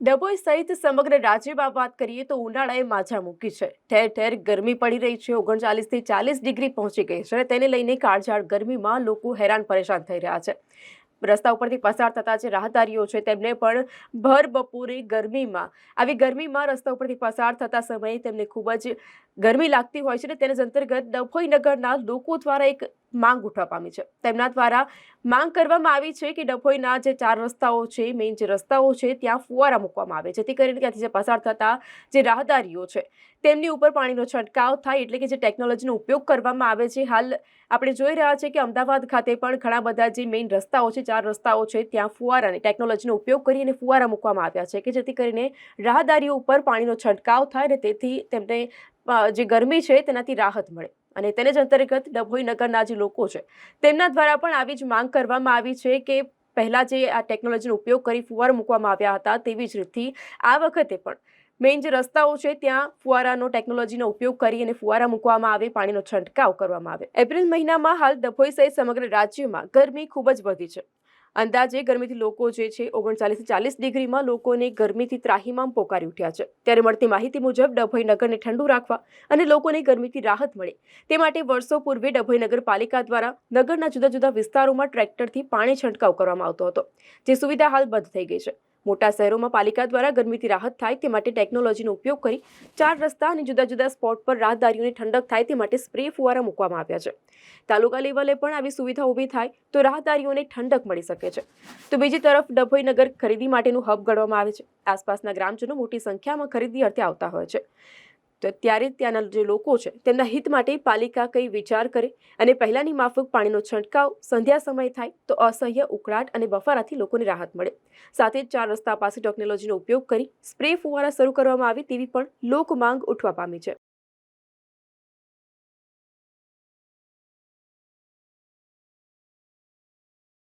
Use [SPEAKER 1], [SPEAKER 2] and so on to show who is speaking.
[SPEAKER 1] ડભોઈ સહિત સમગ્ર રાજ્યમાં વાત કરીએ તો ઉનાળાએ માછા મૂકી છે. ઠેર ઠેર ગરમી પડી રહી છે. ઓગણચાલીસથી ચાલીસ ડિગ્રી પહોંચી ગઈ છે. તેને લઈને કાળઝાળ ગરમીમાં લોકો હેરાન પરેશાન થઈ રહ્યા છે. રસ્તા ઉપરથી પસાર થતા જે રાહદારીઓ છે, તેમને પણ ભર બપોરે ગરમીમાં, આવી ગરમીમાં રસ્તા ઉપરથી પસાર થતા સમયે તેમને ખૂબ જ ગરમી લાગતી હોય છે અને તેને અંતર્ગત ડભોઈ નગરના લોકો દ્વારા એક માંગ ઉઠવા પામી છે. તેમના દ્વારા માંગ કરવામાં આવી છે કે ડભોઈના જે ચાર રસ્તાઓ છે, મેઇન જે રસ્તાઓ છે, ત્યાં ફુવારા મૂકવામાં આવે. જેથી કરીને ત્યાંથી જે પસાર થતા જે રાહદારીઓ છે, તેમની ઉપર પાણીનો છંટકાવ થાય એટલે કે જે ટેકનોલોજીનો ઉપયોગ કરવામાં આવે છે. હાલ આપણે જોઈ રહ્યા છીએ કે અમદાવાદ ખાતે પણ ઘણા બધા જે મેઇન રસ્તાઓ છે, ચાર રસ્તાઓ છે, ત્યાં ફુવારાની ટેકનોલોજીનો ઉપયોગ કરીને ફુવારા મૂકવામાં આવ્યા છે કે જેથી કરીને રાહદારીઓ ઉપર પાણીનો છંટકાવ થાય અને તેથી તેમને જે ગરમી છે, તેનાથી રાહત મળે. અને તેને જ અંતર્ગત ડભોઈ નગરના જે લોકો છે, તેમના દ્વારા પણ આવી જ માંગ કરવામાં આવી છે કે પહેલાં જે આ ટેકનોલોજીનો ઉપયોગ કરી ફુવારા મૂકવામાં આવ્યા હતા તેવી જ રીતથી આ વખતે પણ મેઇન જે રસ્તાઓ છે ત્યાં ફુવારાનો ટેકનોલોજીનો ઉપયોગ કરી અને ફુવારા મૂકવામાં આવે, પાણીનો છંટકાવ કરવામાં આવે. એપ્રિલ મહિનામાં હાલ ડભોઈ સહિત સમગ્ર રાજ્યમાં ગરમી ખૂબ જ વધી છે. અંદાજે ગરમીથી લોકો જે છે ઓગણચાલીસથી ચાલીસ ડિગ્રીમાં લોકોને ગરમીથી ત્રાહીમામ પોકારી ઉઠ્યા છે. ત્યારે મળતી માહિતી મુજબ ડભોઈ નગરને ઠંડુ રાખવા અને લોકોને ગરમીથી રાહત મળે. તે માટે વર્ષો પૂર્વે ડભોઈ નગરપાલિકા દ્વારા નગરના જુદા જુદા વિસ્તારોમાં ટ્રેક્ટરથી પાણી છંટકાવ કરવામાં આવતો હતો, જે સુવિધા હાલ બંધ થઈ ગઈ છે. મોટા શહેરોમાં પાલિકા દ્વારા ગરમીથી રાહત થાય તે માટે ટેકનોલોજીનો ઉપયોગ કરી ચાર રસ્તા અને જુદા જુદા સ્પોટ પર રાહદારીઓને ઠંડક થાય તે માટે સ્પ્રે ફુવારા મૂકવામાં આવ્યા છે. તાલુકા લેવલે પણ આવી સુવિધા ઊભી થાય તો રાહદારીઓને ઠંડક મળી શકે છે. તો બીજી તરફ ડભોઈ નગર ખરીદી માટેનું હબ ગણવામાં આવે છે. આસપાસના ગ્રામજનો મોટી સંખ્યામાં ખરીદી અર્થે આવતા હોય છે. તો ત્યારે ત્યાંના જે લોકો છે, તેમના હિત માટે પાલિકા કંઈ વિચાર કરે અને પહેલાંની માફક પાણીનો છંટકાવ સંધ્યા સમય થાય તો અસહ્ય, ઉકળાટ અને બફારાથી લોકોને રાહત મળે. સાથે ચાર રસ્તા પાસે ટેકનોલોજીનો ઉપયોગ કરી સ્પ્રે ફુવારા શરૂ કરવામાં આવે તેવી પણ લોક માંગ ઉઠવા પામી છે.